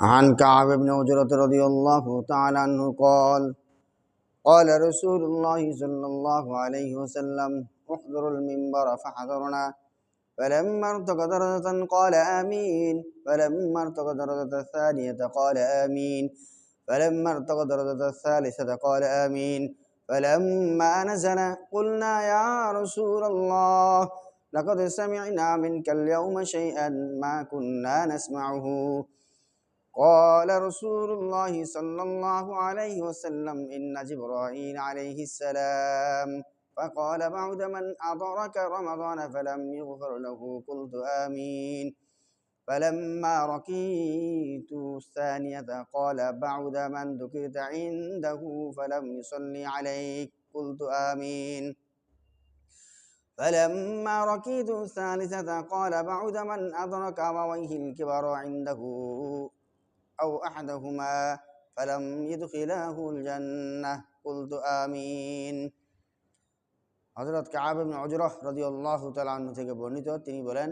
عن كعب بن عجرة رضي الله تعالى عنه قال قال رسول الله صلى الله عليه وسلم احضروا المنبر فحضرنا فلما ارتقى درجة قال آمين. فلما ارتقى درجة الثانية قال آمين. فلما ارتقى درجة الثالثة قال آمين. فلما نزل قلنا يا رسول الله لقد سمعنا منك اليوم شيئا ما كنا نسمعه. قال رسول الله صلى الله عليه وسلم إن جبرائيل عليه السلام. فقال بعد من أدرك رمضان فلم يغفر له قلت آمين. فلما ركيت الثانية قال بعد من ذكرت عنده فلم يصلي عليك قلت آمين. فلما ركيت الثالثة قال بعد من أدرك أبويه الكبر عنده أو أحدهما فلم يدخلاه الجنة قلت آمين হজরত কাব ইবনে অজরহ রাদিয়াল্লাহু তাআলা আনহু থেকে বর্ণিত তিনি বলেন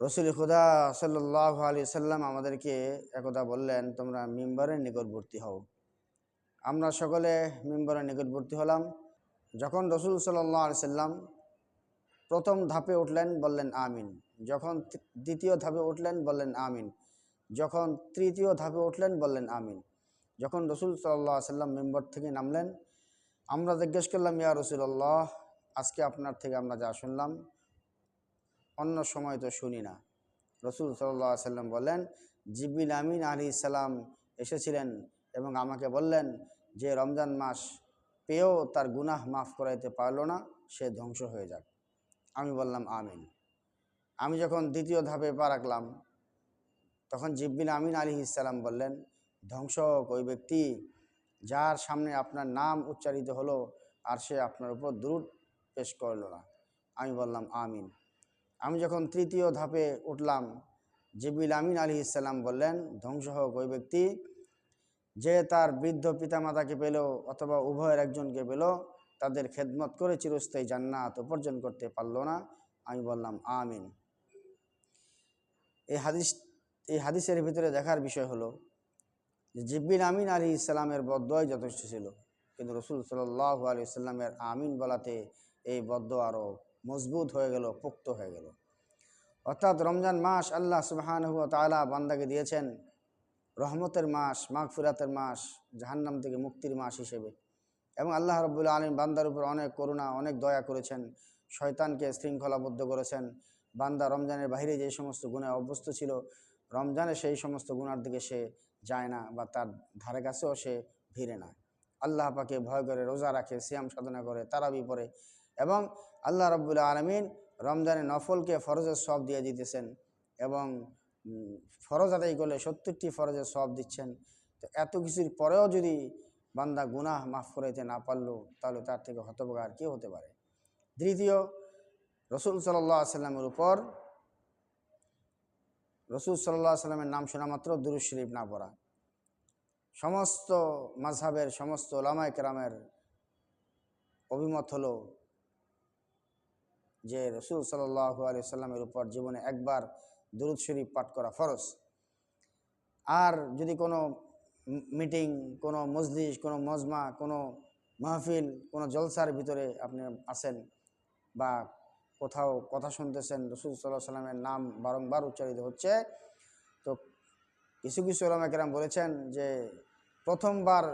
রসুল খুদা সাল্লাহ আলি সাল্লাম আমাদেরকে একদা বললেন তোমরা মিম্বরের নিকটবর্তী হও আমরা সকলে মিম্বরের নিকটবর্তী হলাম যখন রসুল সাল্লাহ আলি সাল্লাম প্রথম ধাপে উঠলেন বললেন আমিন যখন দ্বিতীয় ধাপে উঠলেন বললেন আমিন যখন তৃতীয় ধাপে উঠলেন, বললেন, আমিন। যখন রসুল সাল্লাহ সাল্লাম মেম্বর থেকে নামলেন, আমরা জিজ্ঞেস করলাম, ইয়া রসুল্লাহ আজকে আপনার থেকে আমরা যা শুনলাম, অন্য সময় তো শুনি না। রসুল সাল্লাহ সাল্লাম বললেন জিবিল আমিন আলী সালাম এসেছিলেন এবং আমাকে বললেন যে, রমজান মাস পেয়েও তার গুনাহ মাফ করাইতে পারল না, সে ধ্বংস হয়ে যাক। আমি বললাম, আমিন। আমি যখন দ্বিতীয় ধাপে পা রাখলাম তখন জিব্বিন আমিন আলী ইসালাম বললেন, ধ্বংস ওই ব্যক্তি, যার সামনে আপনার নাম উচ্চারিত হলো আর সে আপনার উপর দূর পেশ করল না। আমি বললাম, আমিন। আমি যখন তৃতীয় ধাপে উঠলাম জিবিল আমিন আলী ইসাল্লাম বললেন, ধ্বংস হোক ওই ব্যক্তি, যে তার বৃদ্ধ পিতামাতাকে পেল অথবা উভয়ের একজনকে পেল, তাদের খেদমত করে চিরস্থায়ী জান্নাত উপার্জন করতে পারল না। আমি বললাম, আমিন। এই হাদিস এই হাদিসের ভিতরে দেখার বিষয় হলো যে জিব্বিন আমিন আলী ইসলামের বদ্দয় যথেষ্ট ছিল। কিন্তু রসুল সাল্লাহ আলী ইসলামের আমিন বলাতে এই বদ্ধ আরও মজবুত হয়ে গেল, পোক্ত হয়ে গেল। অর্থাৎ রমজান মাস আল্লাহ সুবাহান তালা বান্দাকে দিয়েছেন রহমতের মাস মাঘ ফিরাতের মাস, জাহান্নাম থেকে মুক্তির মাস হিসেবে। এবং আল্লাহ রবুল্লা আলম বান্দার উপর অনেক করুণা, অনেক দয়া করেছেন, শয়তানকে শৃঙ্খলাবদ্ধ করেছেন। বান্দা রমজানের বাহিরে যে সমস্ত গুণে অভ্যস্ত ছিল রমজানে সেই সমস্ত গুণার দিকে সে যায় না বা তার ধারে কাছেও সে ভিড়ে না। আল্লাহ পাকে ভয় করে, রোজা রাখে শ্যাম সাধনা করে, তারাবি পরে এবং আল্লাহ রব্বুল্লা আলমিন রমজানে নফলকে ফরজের সব দিয়ে দিতেছেন এবং ফরজ আদায় করলে সত্তরটি ফরজের সব দিচ্ছেন। তো এত কিছুর পরেও যদি বান্দা গুনাহ মাফ করাইতে না পারল, তাহলে তার থেকে হতবগার কে হতে পারে। দ্বিতীয়, রসুল সাল্লাহ সাল্লামের উপর রসুল সাল্লাহ সাল্লামের নাম শোনা মাত্র দুরুজ শরীফ না পড়া। সমস্ত মাঝহাবের সমস্ত ওলামায় কেরামের অভিমত হলো যে রসুল সাল্লাহ আলি সাল্লামের উপর জীবনে একবার দুরুদ শরীফ পাঠ করা ফরজ। আর যদি কোনো মিটিং, কোনো মজলিস, কোনো মজমা, কোনো মাহফিল, কোনো জলসার ভিতরে আপনি আসেন বা কোথাও কথা শুনতেছেন রসুল সাল্লাহ সাল্লামের নাম বারংবার উচ্চারিত হচ্ছে। তো কিছু কিছু ওলামাকেরাম বলেছেন যে প্রথমবার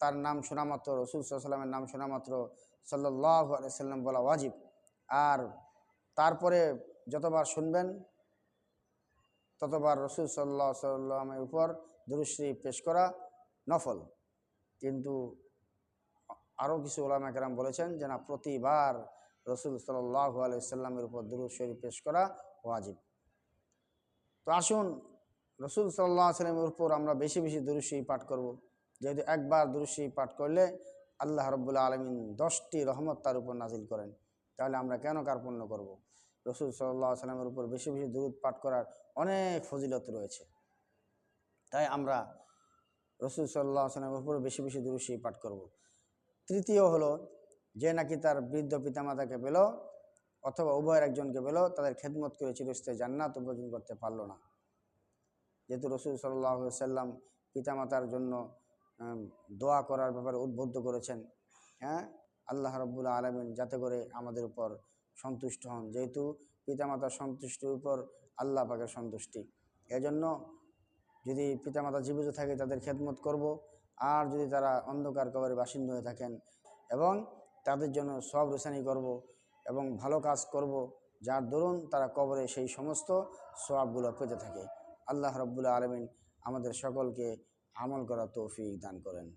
তার নাম শোনা মাত্র রসুল সাল্লামের নাম শোনা মাত্র সাল্লাহ সাল্লাম বলা ওয়াজিব। আর তারপরে যতবার শুনবেন, ততবার রসুল সাল্লাহ সাল্লামের উপর দুরুশ্রী পেশ করা নফল। কিন্তু আরও কিছু ওলামাকেরাম বলেছেন যে না, প্রতিবার রসুল সাল্লাহ আলাইসাল্লামের উপর দুরুদ শরীফ পেশ করা ওয়াজিব। তো আসুন, রসুল সাল্লাহ সাল্লামের উপর আমরা বেশি বেশি দুরুশি পাঠ করব। যেহেতু একবার দুরুশি পাঠ করলে আল্লাহ রব্বুল্লা আলমিন দশটি রহমত তার উপর নাজিল করেন। তাহলে আমরা কেন কার্পণ্য করব? রসুল সাল্লাহ সাল্লামের উপর বেশি বেশি দুরুদ পাঠ করার অনেক ফজিলত রয়েছে। তাই আমরা রসুল সাল্লাহ সাল্লামের উপর বেশি বেশি দুরুশি পাঠ করব। তৃতীয় হলো যে নাকি তার বৃদ্ধ পিতামাতাকে পেল অথবা উভয়ের একজনকে পেল, তাদের খেদমত করে চিরস্থায়ী জান্নাত উপার্জন করতে পারল না। যেহেতু রসুল সাল্লাহ সাল্লাম পিতামাতার জন্য দোয়া করার ব্যাপারে উদ্বুদ্ধ করেছেন হ্যাঁ? আল্লাহ রব্বুল আলমিন যাতে করে আমাদের উপর সন্তুষ্ট হন। যেহেতু পিতামাতার সন্তুষ্টির উপর আল্লাহ পাকের সন্তুষ্টি। এজন্য যদি পিতামাতা জীবিত থাকে, তাদের খেদমত করব। আর যদি তারা অন্ধকার কবরের বাসিন্দা হয়ে থাকেন এবং তাদের জন্য সব রোশানি করব এবং ভালো কাজ করব, যার দরুন তারা কবরে সেই সমস্ত সবগুলো পেতে থাকে। আল্লাহ রব্বুল আলমিন আমাদের সকলকে আমল করা তৌফিক দান করেন।